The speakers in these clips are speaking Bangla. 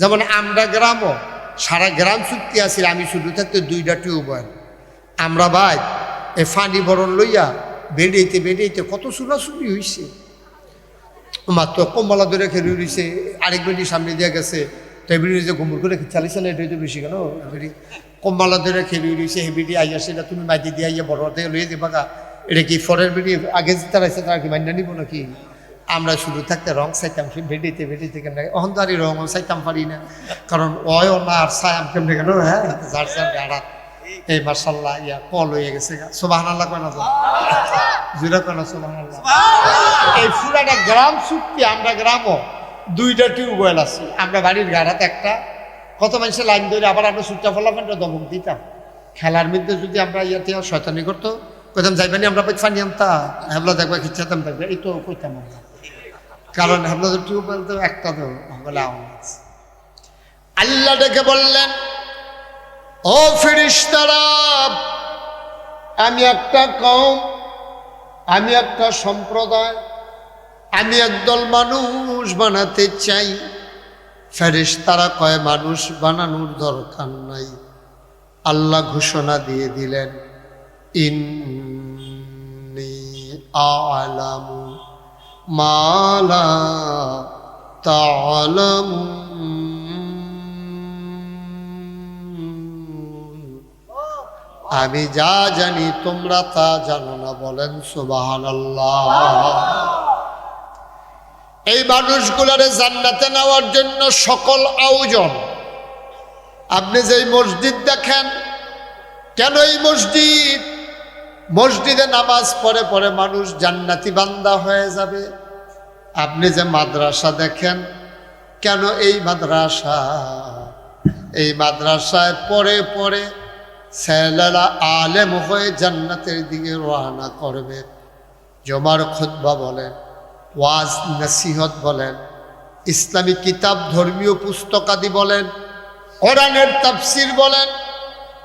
যেমন আমরা গ্রামও, সারা গ্রাম চুক্তি আছে আমি শুধু থাকতে দুইটা টিউবওয়েল। আমরা ভাই, এ ফানি বরণ লইয়া বেড়াইতে বেড়াইতে কত চুরাচুরি হইছে। মাত্র কম্বলা ধরে খেলে রয়েছে আরেক বেটি সামনে দিয়ে গেছে, তো এবিডি যে গুমুর করে চালিয়েছে না এটা হইতে বেশি কেন? কম্বলা ধরে খেলে রয়েছে হেবিডি আইয়া সেটা তুমি মাইতে দিয়ে আইয়া বড় থেকে লইয়ে দিবা এটা কি ফরের বেটি আগে তারা তারা কি মান্য নিব নাকি? আমরা শুরু থাকতে রং চাইতাম সে বেডিতে বেডিতে কেন অহন তো আর রং চাইতাম পারি না। কারণ অয় না আর চাইম কেমনে কেন হ্যাঁ? যার যার গাড়াত এই মার্শাল্লাহ ইয়া কল হয়ে গেছে সোবাহান আল্লাহ কয় না তো? জুড়ে কয় না সোবাহান আল্লাহ এই পুরাটা গ্রাম চুক্তি আমরা গ্রামও দুইটা টিউবওয়েল আছে। আমরা বাড়ির গাড়াতে একটা। কত মানুষের লাইন ধরে আবার আমরা সুচ্চা ফলাফানটা দমক দিতাম। খেলার মধ্যে যদি আমরা ইয়াতে শয়তানি করতো কইতাম যাইবানি আমরা পাই ফানি আনতা। হেবলা দেখবা খিচ্ছাতাম দেখবে। এই তো কইতাম আমরা। কারণ তো টিউবওয়েল তো একটা তো বলে আওয়াজ আল্লাহ ডেকে বললেন, ও ফিরিস্তারা আমি একটা কম আমি একটা সম্প্রদায়, আমি একদল মানুষ বানাতে চাই। ফেরেশ তারা কয়, মানুষ বানানোর দরকার নাই। আল্লাহ ঘোষণা দিয়ে দিলেন, ইন্নি আলামু মালা তালামুন। আমি যা জানি তোমরা তা জানো না বলেন সুবাহান এই মানুষগুলারে জান্নাতে নেওয়ার জন্য সকল আয়োজন। আপনি যেই মসজিদ দেখেন, কেন এই মসজিদ? মসজিদে নামাজ পড়ে পড়ে মানুষ জান্নাতি বান্দা হয়ে যাবে। আপনি যে মাদ্রাসা দেখেন, কেন এই মাদ্রাসা? এই মাদ্রাসায় পড়ে পড়ে ছেলেরা আলেম হয়ে জান্নাতের দিকে রওনা করবে। জমার খুতবা বলেন, ওয়াজ নসিহত বলেন, ইসলামী কিতাব ধর্মীয় পুস্তকাদি বলেন, কোরআনের তাফসির বলেন,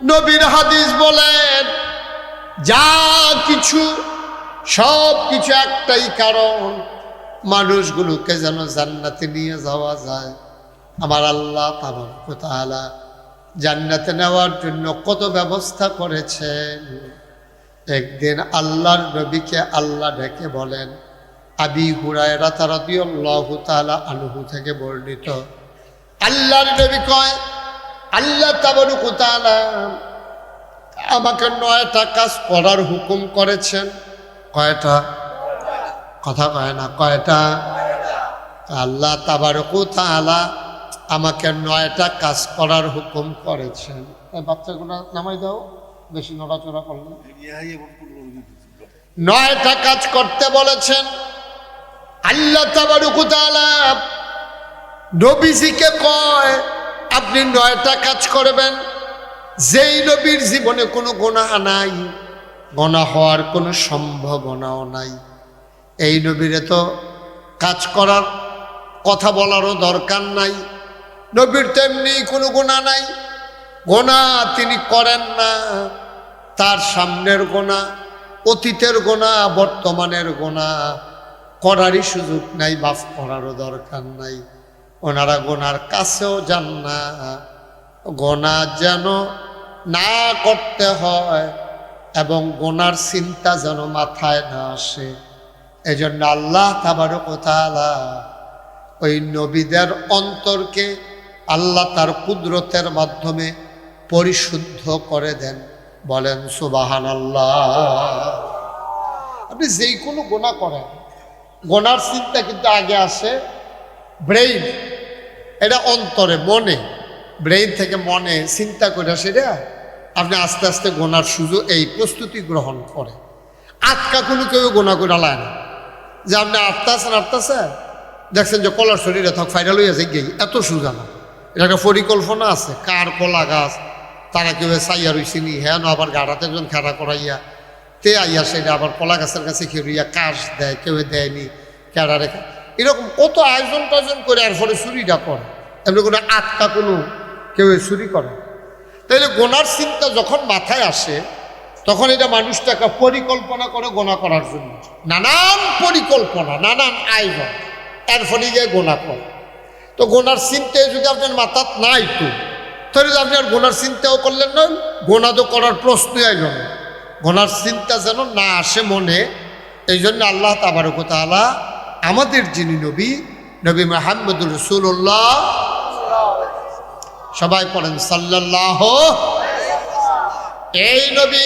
নবীর হাদিস বলেন, যা কিছু সব কিছু একটাই কারণ। মানুষগুলোকে যেন জান্নাতে নিয়ে যাওয়া যায়। আমার আল্লাহ তালা জান্নাতে নেওয়ার জন্য কত ব্যবস্থা করেছেন। একদিন আল্লাহর নবীকে আল্লাহ ডেকে বলেন, আবি হুরায় রাতারাদিয়াল্লাহু তাআলা আনহু থেকে বর্ণিত। আল্লাহর নবী কয়, আল্লাহ তাবারুকু তাআলা আমাকে নয়টা কাজ করার হুকুম করেছেন। কয়টা? কথা কয় না, কয়টা? আল্লাহ তাবারকু তাআলা আমাকে নয়টা কাজ করার হুকুম করেছেন। বাচ্চাগুলো নামাই দাও, বেশি নড়াচড়া করলে। নয়টা কাজ করতে বলেছেন। আল্লাহ তাবারকু তাআলা নবীজিকে কয়, আপনি নয়টা কাজ করবেন। যেই নবীর জীবনে কোনো গোনা নাই গোনা হওয়ার কোনো সম্ভাবনাও নাই। এই নবীরে তো কাজ করার কথা বলারও দরকার নাই। নবীর তেমনি কোনো গোনা নাই। গোনা তিনি করেন না। তার সামনের গোনা অতীতের গোনা বর্তমানের গোনা করারই সুযোগ নাই বাফ করারও দরকার নাই। ওনারা গোনার কাছেও যান না। গোনা যেন না করতে হয় এবং গোনার চিন্তা যেন মাথায় না আসে। এজন্য আল্লাহ তাবারও কোথালা ওই নবীদের অন্তরকে আল্লাহ তার কুদরতের মাধ্যমে পরিশুদ্ধ করে দেন। বলেন সুবাহান আল্লাহ আপনি যেই কোনো গোনা করেন গোনার চিন্তা কিন্তু আগে আসে ব্রেইন। এটা অন্তরে, মনে। ব্রেইন থেকে মনে চিন্তা করে সেটা আপনি আস্তে আস্তে গোনার সুযোগ, এই প্রস্তুতি গ্রহণ করে আটকা কোনো কেউ গোনা করে লায় না। যে আপনি আটতাছেন আটতাছেন দেখছেন যে কলার শরীরে থাক ফাইনাল হয়ে যায় গিয়ে এত সুজা না এটা একটা পরিকল্পনা আছে, কার কলা গাছ, তারা কেউ চাইয়া রইছে নি? হ্যাঁ আবার গাড়াতে একজন খেলা করাইয়া, তে আইয়া সেটা আবার কলা গাছের কাছে খেয়ে কাশ দেয়, কেউ দেয়নি কেড়া রেখা। এরকম কত আয়োজন টায়োজন করে আর ফলে চুরিটা করে। এমনি কোনো আটকা কোনো কেউ চুরি করে। তাইলে গোনার চিন্তা যখন মাথায় আসে তখন এটা মানুষটাকে পরিকল্পনা করে গোনা করার জন্য। নানান পরিকল্পনা, নানান আয়োজন। এর ফলে গিয়ে গোনা করে। তো গোনার চিন্তায় যদি আপনার মাথাত নাই তো, তাহলে আপনি আর গোনার চিন্তাও করলেন না, গোনা তো করার প্রশ্নই আইল গোনার চিন্তা যেন না আসে মনে, এই জন্য আল্লাহ তাবারক তাআলা আমাদের যিনি নবী নবী মাহমুদুর রসুল্লাহ সবাই পড়েন সাল্লাল্লাহ এই নবী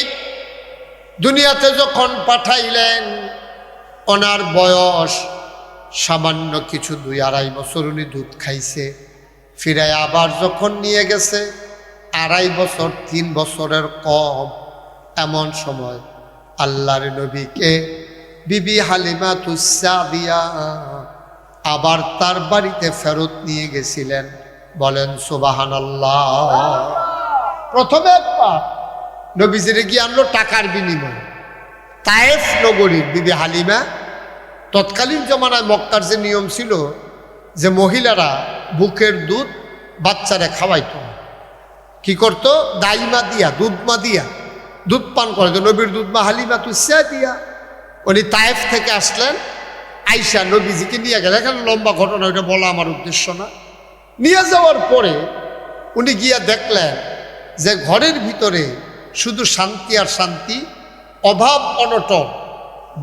দুনিয়াতে যখন পাঠাইলেন, ওনার বয়স সামান্য কিছু দুই আড়াই বছর উনি দুধ খাইছে। ফিরে আবার যখন নিয়ে গেছে, আড়াই বছর, তিন বছরের কম এমন সময় আল্লাহর নবীকে, বিবি হালিমা তুসা দিয়া আবার তার বাড়িতে ফেরত নিয়ে গেছিলেন। বলেন সুবাহান আল্লাহ প্রথমে একবার নবীজিরে গিয়ে আনলো টাকার বিনিময়ে। তায়েফ নগরীর বিবি হালিমা তৎকালীন জমানায় মক্কার যে নিয়ম ছিল যে মহিলারা বুকের দুধ বাচ্চারা খাওয়াইত। কি করত? দাইমা দিয়া, দুধমা দিয়া দুধ পান করে তো নবীর দুধ মা হালিমা তুসা দিয়া উনি তায়েফ থেকে আসলেন। আইসা নবীজিকে নিয়ে গেলেন। এখানে লম্বা ঘটনা ওইটা বলা আমার উদ্দেশ্য না। নিয়ে যাওয়ার পরে উনি গিয়া দেখলেন যে ঘরের ভিতরে শুধু শান্তি আর শান্তি, অভাব, অনটন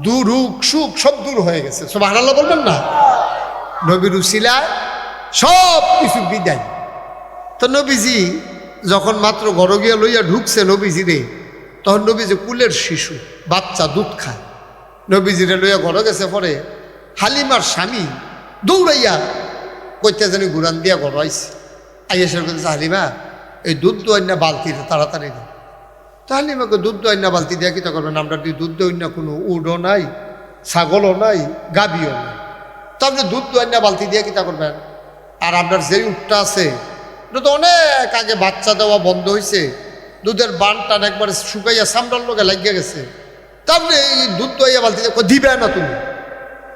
দুরুক সুখ, সব দূর হয়ে গেছে। সব হারাল্লা বলবেন না? নবীর উসিলায় সব কিছু বিদায়। তো নবীজি যখন মাত্র ঘর গিয়া লইয়া ঢুকছে নবীজি রে তখন নবীজি কুলের শিশু, বাচ্চা দুধ খায়। নবীজিরে লইয়া ঘর গেছে পরে হালিমার স্বামী দৌড়াইয়া কইতে জানি গুরান দিয়া আইছে। আইয়া সে বলছে হালিমা, এই দুধ দোয়াই না বালতিতে তাড়াতাড়ি দাও তো হালিমাকে দুধ না, বালতি দিয়া, কিতা করবেন? আমরা দুধ না, কোনো উডও নাই, ছাগলও নাই গাবিও নাই। তো আপনি দুধ দোয়াই না, বালতি দিয়া, কিতা করবেন? আর আপনার যে উঠটা আছে, এটা তো অনেক আগে বাচ্চা দেওয়া বন্ধ হয়েছে দুধের বান টান একবার শুকাইয়া সামরার লোকে লাগিয়ে গেছে। তা আপনি এই দুধ দইয়া বালতিতে দিবে না তুমি?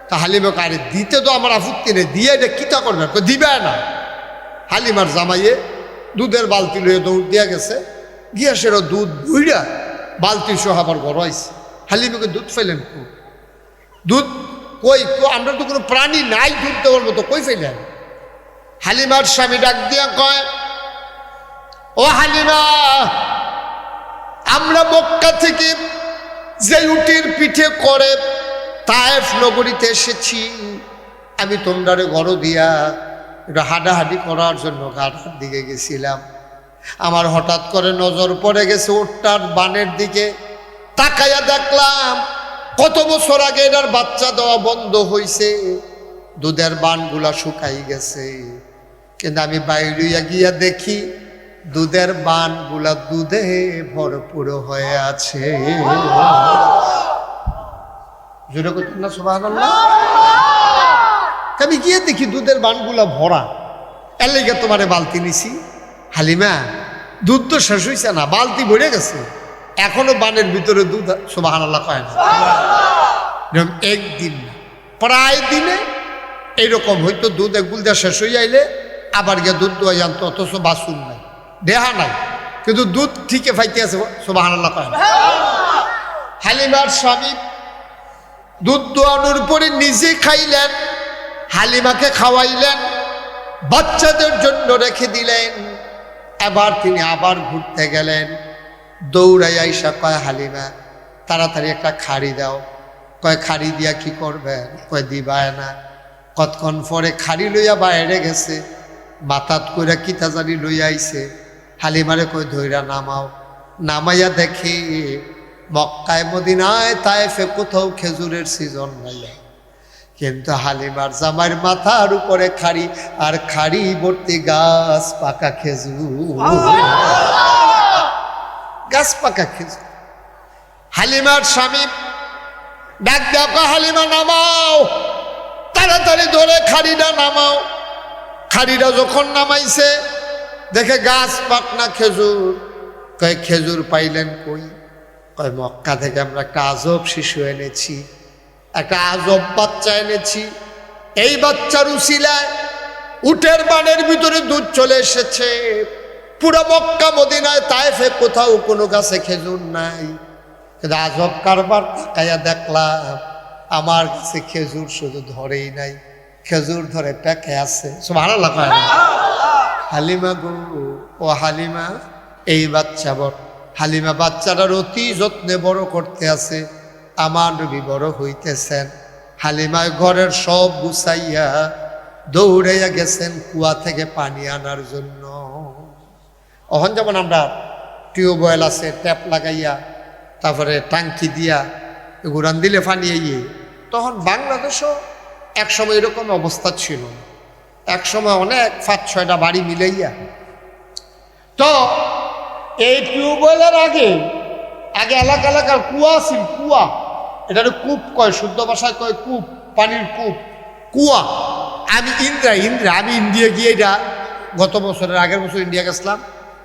তা হালিমা আরে দিতে তো আমার আপত্তি নেই, দিয়ে এটা কিতা করবে দিবে না। হালিমার জামাইয়ে দুধের বালতি লইয়ে দৌড় দিয়ে গেছে। গিয়া সেটা দুধ বুইড়া বালতি সহ আমার আবার গড়াইছে হালিমাকে দুধ ফেলেন খুব দুধ কই? কো- আমরা তো কোনো প্রাণী নাই দুধ দেওয়ার মতো, কই ফেলেন হালিমার স্বামী ডাক দিয়া কয়, ও হালিমা, আমরা মক্কা থেকে যে উটির পিঠে করে তায়েফ নগরীতে এসেছি, আমি তোমরারে গড় দিয়া একটু হাডাহাডি করার জন্য ঘাটার দিকে গেছিলাম। আমার হঠাৎ করে নজর পড়ে গেছে ওটার বানের দিকে। তাকাইয়া দেখলাম, কত বছর আগে এটার বাচ্চা দেওয়া বন্ধ হইছে। দুধের বানগুলা শুকাই গেছে। কিন্তু আমি বাইরে গিয়া দেখি, দুধের বানগুলা দুধে ভরপুর হয়ে আছে। জোরে করতেন না আমি গিয়ে দেখি দুধের বানগুলা ভরা। এর লেগে তোমারে বালতি নিছি। হালিমা দুধ তো শেষ হয়েছে না বালতি ভরে গেছে। এখনও বানের ভিতরে দুধ সুবাহান আল্লাহ কয় না। এরকম একদিন না প্রায় দিনে এইরকম হয়তো দুধ একগুলদা শেষ হয়ে যাইলে আবার গিয়ে দুধ দোয়া জানতো অথচ বাসুন নাই দেহা নাই। কিন্তু দুধ ঠিকই ফাইতে আছে সুবাহান আল্লাহ কয় না। হালিমার স্বামী দুধ দোয়ানোর পরে নিজে খাইলেন হালিমাকে খাওয়াইলেন বাচ্চাদের জন্য রেখে দিলেন। এবার তিনি আবার ঘুরতে গেলেন। দৌড়াই আইসা কয়, হালিমা, তাড়াতাড়ি একটা খাড়ি দাও। কয়, খাড়ি দিয়া কি করবেন কয়, দিবায় না। কতক্ষণ পরে খাড়ি লইয়া বাইরে গেছে। মাথাত কইরা কিতা জানি লইয়া আইছে। হালিমারে কই ধইরা নামাও। নামাইয়া দেখি মক্কায়, মদিনায় তাইফে কোথাও খেজুরের সিজন নাই। কিন্তু হালিমার জামাইয়ের মাথার উপরে খাড়ি, আর খাড়ি ভর্তি গাছ পাকা খেজুর। গাছ পাকা খেজুর। হালিমার স্বামী, ডাক দেখো হালিমা, নামাও। তাড়াতাড়ি ধরে খাড়িটা নামাও। খাড়িটা যখন নামাইছে, দেখে গাছ পাকনা খেজুর। কয়, খেজুর পাইলেন কই? কয়, মক্কা থেকে আমরা একটা আজব শিশু এনেছি। একটা আজব বাচ্চা এনেছি। এই বাচ্চার উশিলায় উটের বানের ভিতরে দুধ চলে এসেছে। পুরো মক্কা মদিনায় তাইফে কোথাও কোনো গাছে খেজুর নাই। কিন্তু আজব কারবার তাকাইয়া দেখলাম, আমার কাছে খেজুর শুধু ধরেই নাই। খেজুর ধরে প্যাকে আছে। ভালো লাগা হালিমা গো, ও হালিমা, এই বাচ্চা বড় হালিমা বাচ্চাটার অতি যত্নে বড় করতে আছে। আমার নবী বড় হইতেছেন। হালিমায় ঘরের সব গুছাইয়া দৌড়াইয়া গেছেন কুয়া থেকে পানি আনার জন্য। অহন যেমন আমরা টিউবওয়েল আছে, ট্যাপ লাগাইয়া, তারপরে টাঙ্কি দিয়া গুড়ান দিলে পানি ইয়ে তখন বাংলাদেশও একসময় এরকম অবস্থা ছিল। একসময় অনেক পাঁচ ছয়টা বাড়ি মিলাইয়া। তো এই টিউবওয়েলের আগে আগে এলাকা এলাকার কুয়া ছিল কুয়া। এটা কূপ কয়, শুদ্ধ ভাষায় কয় কূপ, পানির কূপ। কুয়া। আমি ইন্দ্রা ইন্দ্রা, আমি ইন্ডিয়া গিয়ে এটা গত বছরের আগের বছর ইন্ডিয়া গেছিলাম।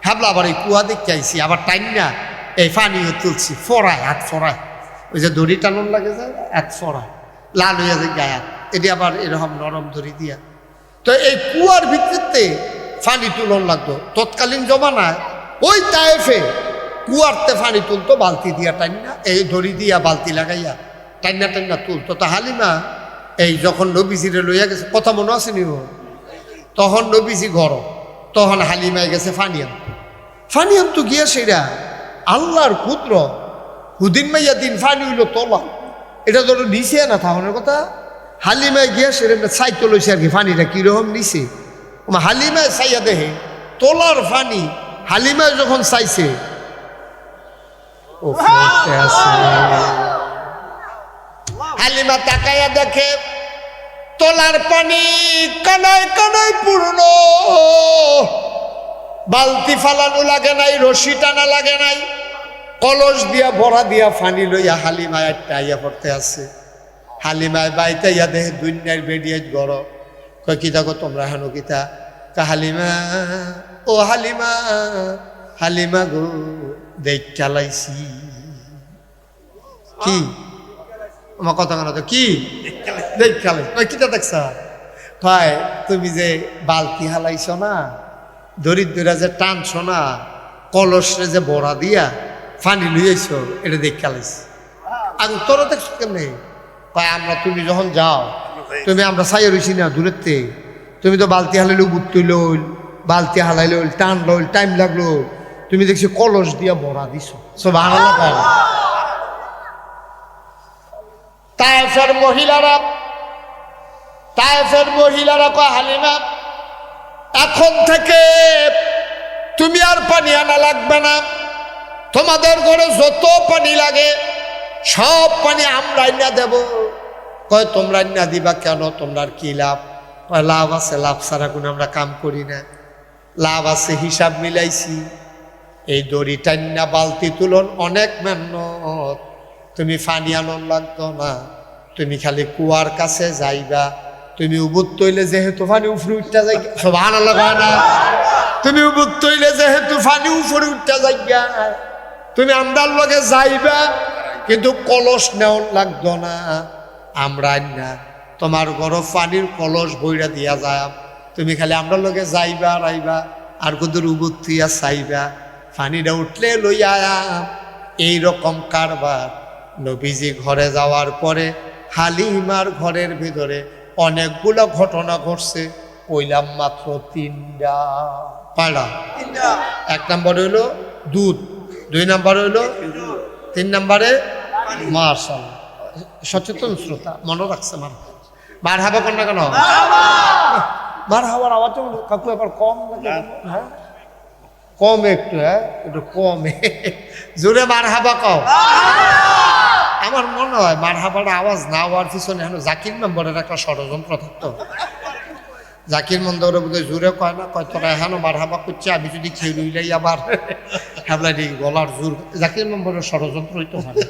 ভাবলাম আবার এই কুয়া দেখতে আইসি আবার টাইম না, এই পানিও তুলছি ফরায় হাত ফরায় ওই যে দড়ি টানন লাগে যায় হাত ফরায় লাল হইয়া যায় গায়ে এটি আবার এরকম নরম দড়ি দিয়া। তো এই কুয়ার ভিত্তিতে ফানি তুলন লাগতো। তৎকালীন জমানায় ওই তায়েফে কুয়ারতে ফানি তুলতো, বালতি দিয়া টাইনা এই দড়ি দিয়া বালতি লাগাইয়া টাইনা টাইনা তুলতো। তা হালিমা, এই যখন নবীজিরে লইয়া গেছে, কথা মনে আছে নি? তখন নবীজি ঘর তখন হালিমায় গেছে ফানি আনতো। ফানি আনতো গিয়া সেটা আল্লাহর ক্ষুদ্র হুদিন মাইয়া দিন ফানি হইল তোলা। এটা ধরো নিচে না থাকানোর কথা? হালিমায় গিয়া সেটা সাইতো লইছে আর কি, ফানিটা কীরকম ওমা হালিমায় চাইয়া দেহে, তোলার ফানি হালিমায় যখন চাইছে হালিমা তাকাইয়া দেখে, তোলার পানি কানায় কানায় পূর্ণ। বালতি ফালানো লাগে নাই, রশি টানা লাগে নাই। কলস দিয়া ভরা দিয়া ফানি লইয়া হালিমায় একটা আইয়া পড়তে আছে। হালিমায় বাইতে ইয়া দেহে দুনিয়ার বেরিয়ে গড়। কয় কিতা গো তোমরা হেন কিতা? কা হালিমা, ও হালিমা হালিমা গো দেখ কি? আমার কথা কেন তো কি? দেখছা কয় তুমি যে বালতি হালাইছ না দরিদ্রা যে টানছ না, কলসরে যে বড়া দিয়া ফানি লুইয়াইছ, এটা দেখ চালাইছি। আমি তোরা দেখছ কেমনে? কয় আমরা তুমি যখন যাও, তুমি আমরা সাইয়া রইছি না দূরের তুমি তো বালতি হালাইলে বুত্তি লইল বালতি হালাইল টান লইল টাইম লাগল। তুমি দেখছি কলস দিয়া বড়া দিছ। সব লাগে তায়েফের মহিলারা তায়েফের মহিলারা কয়, হালিমা, এখন থেকে তুমি আর পানি আনা লাগবে না। তোমাদের ঘরে যত পানি লাগে, সব পানি আমরা না দেব। কয়, তোমরা না দিবা কেন? তোমরা কি লাভ? লাভ আছে, লাভ ছাড়া কোনো আমরা কাম করি না। লাভ আছে, হিসাব মিলাইছি। এই দড়ি টান্না বালতি তুলন অনেক মেহনত। তুমি ফানি আনন লাগতো না। তুমি খালি কুয়ার কাছে যাইবা। তুমি উবুত তৈলে যেহেতু ফানি উফরে উঠতে যাই সব আনা না? তুমি উবুত তৈলে যেহেতু ফানি উফরে উঠতে যাইবা। তুমি আমরার লগে যাইবা, কিন্তু কলস নেওয়ান লাগতো না। আমরা না তোমার ঘর পানির কলস বইরা দিয়া যায় তুমি খালি আমরা লগে যাইবা আর আইবা আর কুদুর উবুত চাইবা। পানিটা উঠলে লইয়া এই রকম কারবার নবীজি ঘরে যাওয়ার পরে হালিমার ঘরের ভিতরে অনেকগুলো ঘটনা ঘটছে। কইলাম মাত্র তিনটা। পাড়া। এক নম্বর হইল দুধ। দুই নম্বর হইল তিন নম্বরে মার্শাল সচেতন শ্রোতা মনে রাখছে মার। মার হাবা কর না কেন? মার হাওয়ার আওয়াজ কাকু এবার কম হ্যাঁ? কম একটু হ্যাঁ? একটু কমে। জোরে মার হাবা কম আমার মনে হয় মার হাবার আওয়াজ না হওয়ার পিছনে এখন জাকির নম্বরের একটা ষড়যন্ত্র থাকতো। জাকির মন্দরে বোধ জোরে কয় না কয় তোরা এখনও মার হাবা করছে আমি যদি খেয়ে লইলাই আবার হ্যাবলাই গলার জোর। জাকির নম্বরের ষড়যন্ত্র হইতে পারে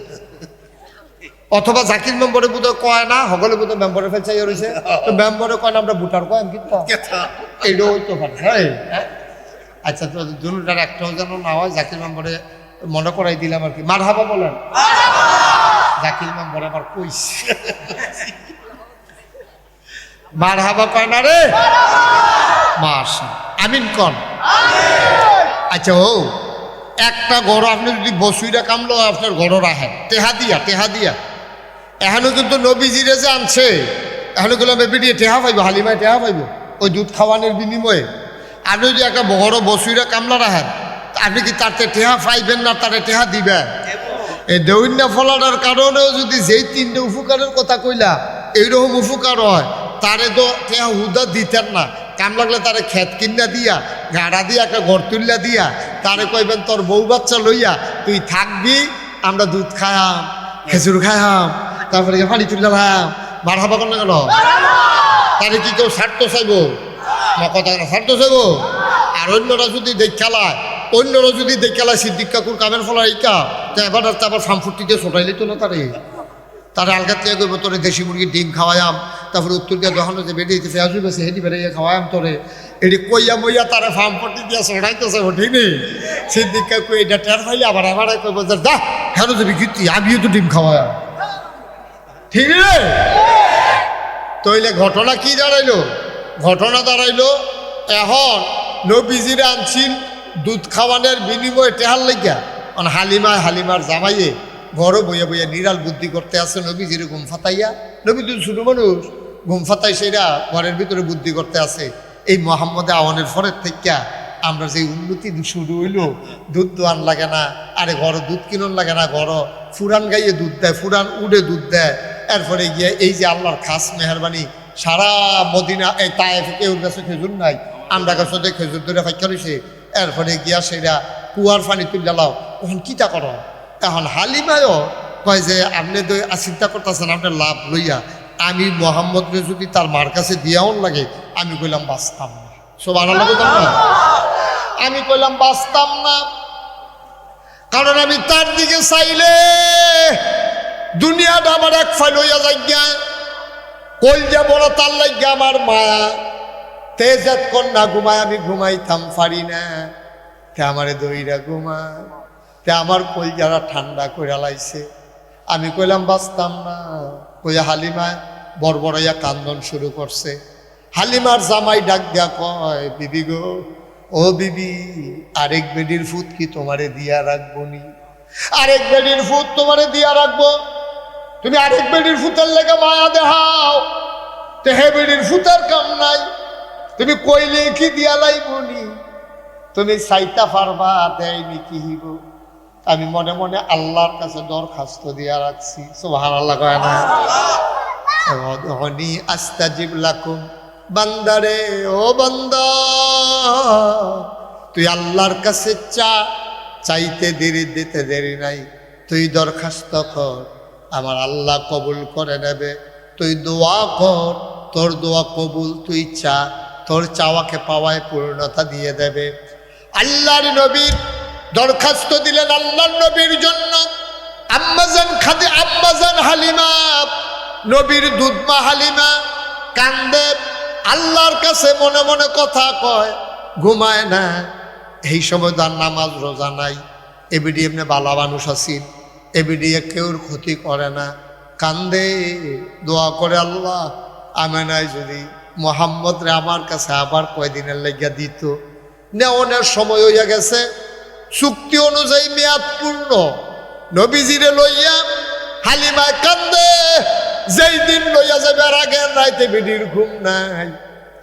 অথবা জাকির মেম্বরে বোধ কয় না হগলে বোধ মেম্বরে ফেল চাই রয়েছে তো মেম্বরে কয় না আমরা বুটার কয় কিন্তু এইটাও হইতে পারে হ্যাঁ? আচ্ছা দুটার একটাও যেন না হয়, জাকির মেম্বরে মনে করাই দিলাম আর কি। মার হাবা বলেন। জাকির মেম্বরে আবার কইছে। মার হাবা কয় না রে? মাসা আমিন কন। আচ্ছা ও, একটা গড় আপনি যদি বসুইটা কামলো আপনার গড় রাখেন। টেহা দিয়া টেহা দিয়া। এখনও কিন্তু নবীজিরে যে আনছে। এখন গেলাম বেবিটি টেহা পাইব, হালিমায় টেহা পাইব। ওই দুধ খাওয়ানোর বিনিময়ে। আপনি যদি একটা বড় বসুইরা কামলা রাখেন, আপনি কি তাতে টেহা পাইবেন না তারে টেহা দিবেন? এই দৈন্য ফলাটার কারণেও যদি যেই তিনটে উপকারের কথা কইলা, এইরকম উপকার হয়, তারে তো টেহা হুদা দিতেন না। কাম লাগলে তারে খেত কিনা দিয়া, গাড়া দিয়া, একটা ঘর তুললা দিয়া, তারে কইবেন, তোর বউ বাচ্চা লইয়া তুই থাকবি, আমরা দুধ খায়াম খেজুর খায়াম তারপরে পানি তুললাম বার হবা কেন কেন? তারে কি কেউ স্বার্থ চাইব? না কথা কেন স্বার্থ চাইব আর অন্যরা যদি দেখালায়, অন্যরা যদি দেখালায় সিদ্দিক কাকুর কামের ফলা ইকা তো এবার আর তো আবার ফার্মফুর্তিতে ছোটাইলে তো না তারে। তারা আলগা থেকে করব তোরে দেশি মুরগির ডিম খাওয়ায়াম তারপরে উত্তর দিয়ে দোকানো যে বেরিয়ে দিতে ফেয়াজু বেছে হেঁটে বেরিয়ে খাওয়ায়াম তোরে। এটি কইয়া মইয়া তারা ফার্মফুর্তি দিয়ে ছোটাইতেছে ঠিক নেই। সিদ্দিক কাকু এটা টের ফাইলে আবার আবার কইব, যে, যা হেন যাবি কীর্তি আমিও তো ডিম খাওয়ায়াম ঠিক রে তইলে ঘটনা কি দাঁড়াইলো? ঘটনা দাঁড়াইলো, এখন নবীজির আনছিল দুধ খাওয়ানোর বিনিময়ে টেহার লাগিয়া। মানে হালিমায় হালিমার জামাইয়ে ঘরও বইয়া বইয়া নিরাল বুদ্ধি করতে আসে নবীজির ঘুম ফাতাইয়া। নবী তুই ছোটো মানুষ, ঘুম ফাতাই সেরা ঘরের ভিতরে বুদ্ধি করতে আসে এই মোহাম্মদে আওয়ানের ফরের থেকে আমরা যে উন্নতি শুরু হইল, দুধ দোয়ান লাগে না, আরে ঘর দুধ কিনন লাগে না ঘর ফুরান গাইয়ে দুধ দেয়, ফুরান উড়ে দুধ দেয়। এরপরে গিয়ে এই যে আল্লাহর খাস মেহরবানি সারা মদিনা, এই তায়েফ কেউ কাছে খেজুর নাই। আমরা কাছে তো খেজুর ধরে ফাইকা রয়েছে এরপরে গিয়া সেরা কুয়ার পানি তুলে লাও। তখন কিতা করো? এখন হালিমায়ও কয় যে, আপনি তো চিন্তা করতেছেন আপনার লাভ লইয়া। আমি মোহাম্মদকে যদি তার মার কাছে দিয়াও লাগে, আমি কইলাম বাঁচতাম না। সব আনা না? আমি কইলাম বাঁচতাম না। কারণ আমি তার দিকে চাইলে দুনিয়াটা আমার এক ফাইল হইয়া যাইয়া কই যে বড় তার লাগিয়া আমার মায়া। তেজাত কন্যা ঘুমায়, আমি ঘুমাইতাম পারি না। তে আমারে দইরা ঘুমায়। তে আমার কই যারা ঠান্ডা করে লাইছে। আমি কইলাম, বাঁচতাম না। কইয়া হালিমায় বড়বড়াইয়া কান্দন শুরু করছে। হালিমার জামাই ডাক দিয়া কয়, বিবি গো, ও বিবি, আরেক বেডির ফুত কি তোমারে দিয়া রাখব নি? আরেক বেডির ফুত তোমারে দিয়া রাখব? তুমি আরেক বেডির ফুতের লেগে মায়া দেহাও। তে হে বেডির ফুতের কাম নাই। তুমি কইলে কি দিয়া লাইবনি? তুমি চাইতা পারবা দেয়নি কি হিব? আমি মনে মনে আল্লাহর কাছে দরখাস্ত দিয়া রাখছি। সোহান আল্লাহ কয় না? হনি আস্তাজিব লাকুম। বান্দারে, ও বান্দা, তুই আল্লাহর কাছে চা। চাইতে দেরি, দিতে দেরি নাই। তুই দরখাস্ত কর। আমার আল্লাহ কবুল করে নেবে। তুই দোয়া কর, তোর দোয়া কবুল তুই চা, তোর চাওয়াকে পাওয়ায় পূর্ণতা দিয়ে দেবে। আল্লাহর নবীর দরখাস্ত দিলেন আল্লাহর নবীর জন্য। আম্মাজান খাদি, আম্মাজান হালিমা, নবীর দুধমা হালিমা কান্দে। আল্লাহর কাছে মনে মনে কথা কয়, ঘুমায় না। এই সময় তার নামাজ রোজা নাই। এবিডি এমনি বালা মানুষ আছি এবিডি কেউর ক্ষতি করে না। কান্দে, দোয়া করে আল্লাহ। আমেনায় যদি মোহাম্মদ রে আমার কাছে আবার কয়দিনের লেগিয়া দিত। নেওয়ানোর সময় হইয়া গেছে। চুক্তি অনুযায়ী মেয়াদ পূর্ণ। নবীজিরে লইয়া হালিমায় কান্দে, যেই দিন লইয়া যাবে আগের রাইতে বিডির ঘুম নাই।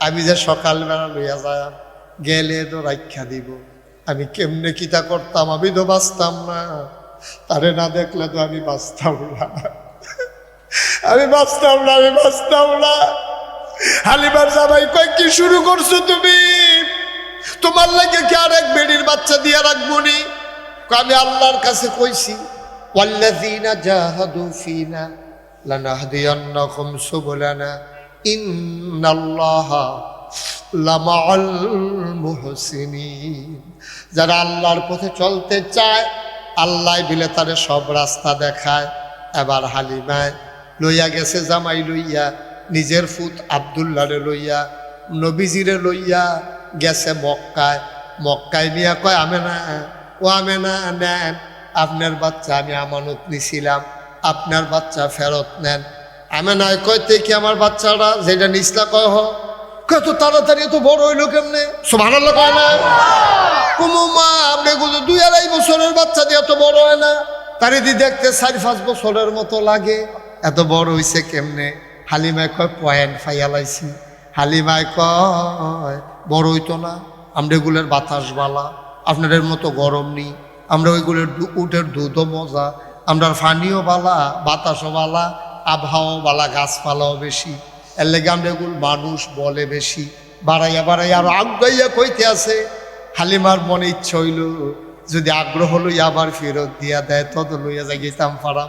আমি যে সকালবেলা লইয়া যায় গেলে তো রাখা দিব। আমি কেমনে কিতা করতাম, আমি তো বাঁচতাম না। তারে না দেখলে তো আমি বাঁচতাম না। আমি বাঁচতাম না, আমি বাঁচতাম না। হালিমার জামাই কয়, কি শুরু করছ তুমি? তোমার লাগে কি আর এক বেডির বাচ্চা দিয়া রাখব নি? আমি আল্লাহর কাছে কইছি, ওয়াল্লাযীনা জাহাদু ফিনা লানাহদিয়ান্নাহুম সুবুলানা, ইন্নাল্লাহা লামাআল মুহসিনিন। যারা আল্লাহর পথে চলতে চায় আল্লাহ বিলে তারে সব রাস্তা দেখায়, এবার হালিমায় লইয়া গেছে জামাই লইয়া, নিজের ফুত আবদুল্লারে লইয়া, নবীজিরে লইয়া গেছে মক্কায়। মক্কায় নিয়ে কয়, আমে না, ও আমে না, নেন, আপনার বাচ্চা আমি আমানত নিছিলাম, আপনার বাচ্চা ফেরত নেন। আমে নাই কয়তে কি আমার বাচ্চারা যেটা নিচলা কয় হ? কত তাড়াতাড়ি এত বড় হইল কেমনে? সমান কয় না। কুমু মা, আপনি দুই আড়াই বছরের বাচ্চা দিয়ে এত বড় হয় না। তার দি দেখতে চারি পাঁচ বছরের মতো লাগে। এত বড় হইছে কেমনে? হালিমায় কয়, পয়েন্ট ফাইয়ালাইছি হালিমায় কয়, বড় হইতো না। আমরা এগুলোর বাতাস বালা। আপনাদের মতো গরম নেই। আমরা ওইগুলোর উটের দুধও মজা। আমরা ফানিও বালা, বাতাসও বালা, আবহাওয়াও বালা, গাছপালাও বেশি। এর লেগে আমরা এগুলো মানুষ বলে বেশি। বাড়াইয়া বাড়াইয়া আরও আগাইয়া কইতে আছে হালিমার মনে ইচ্ছা হইল, যদি আগ্রহ লইয়া আবার ফেরত দিয়া দেয় তত লইয়া যাই গেতাম পারাম